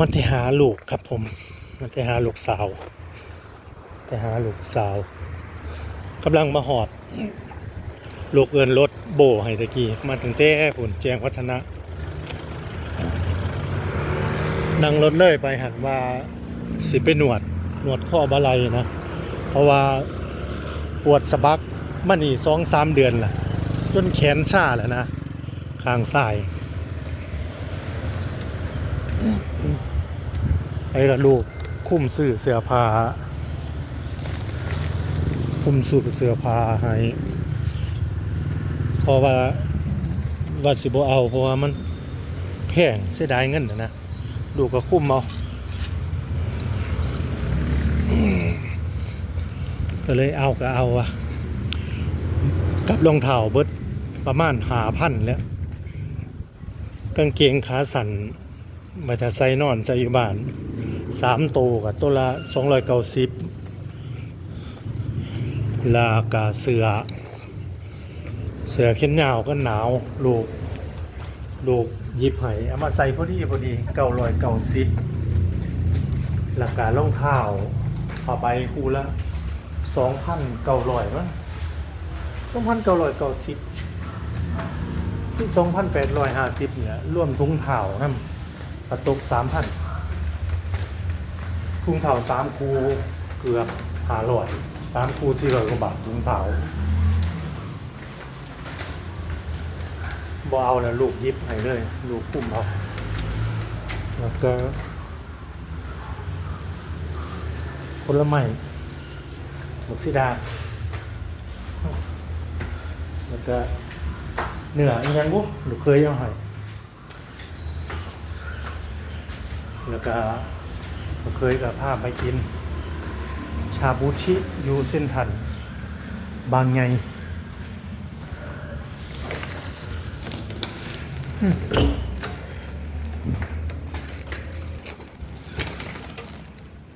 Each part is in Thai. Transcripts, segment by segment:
มันไปหาลูกครับผม มันไปหาลูกสาว ไปหาลูกสาวกำลังมาหอด ลูกเอินรถโบให้ตะกี้ มาถึงเต้ผุนแจงวัฒนะ นั่งรถเลยไปหันว่าสิไปหนวด หนวดข้อบาไลยนะ เพราะว่าปวดสะบักมานี่สองสามเดือนละจนแขนชาแล้วนะ ข้างซ้าย ไอ้กับลูกคุ้มซื้อเสื้อผ้าคุ้มซื้อเสื้อผ้าให้เพราะว่าวัดสิบเอาเพราะว่ามันแพงเสียดายเงินนะนะลูกก็คุ้มเอาก็เลยเอาก็เอาอะกับรองเท้าเบิดประมาณหาพันแล้วกางเกงขาสั่น มาจะใส่นอนใส่อยู่บ้านสามโตกับตัวละสองร้อยเก้าสิบลากาเสือ เสือเข็นยาวก็หนาวลูกลูกยิบให้เอามาใส่พอดีพอดีเก้าร้อยเก้าสิบหลักการรองเท้าผ้าใบคูละสองพันเก้าร้อยมั้งสองพันเก้าร้อยเก้าสิบที่สองพันแปดร้อยห้าสิบเนี่ยร่วมทุงเถานะก ระตกสามพันทุงเถาสามคูเกือบหาร้อยสามคูสี่ร้อยกว่าบาททุงเถาบ่เอาแล้วลูกยิบให้เลย ลูกคุ้มเอาแล้วก็ผลไม้บักซิดา แล้วก็เนื้ออีกอยังบุหรือเคยยังหอย แล้วก็เคยกับภาพไปกิน ชาบูชิอยู่เส้นทัน บางไง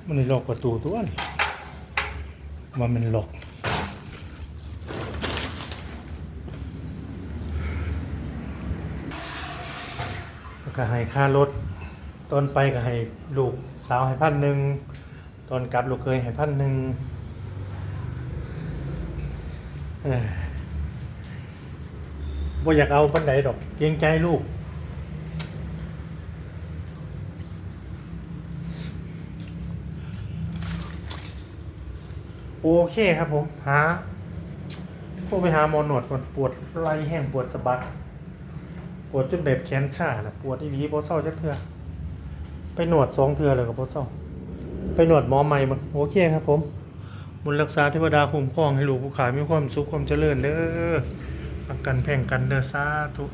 มันนี่ล็อกประตูตัวนี่ว่ามันล็อกแล้วก็ให้ค่ารถ ตอนไปก็ให้ลูกสาวให้พันหนึ่งตอนกลับลูกเคยให้พันหนึ่งเอ้ยบ่อยากเอาปันใดดอกเกรงใจลูก โอเคครับผม หาโทรไปหาหมอหนวดก่อนปวดไหล่แห้งปวดสะบัก ปวดจนแบบแขนชานะปวดอีหลีบ่เศร้าจักเทื่อ ไปหนวดสองเทือเลยกับบ่เศร้าไปหนวดหมอใหม่บ่โอเคครับผมบุญรักษาเทวดาคุ้มครองให้ลูกผู้ขายมีความสุขความเจริญเด้อฟังกันแพ่งกันเด้อสาธุ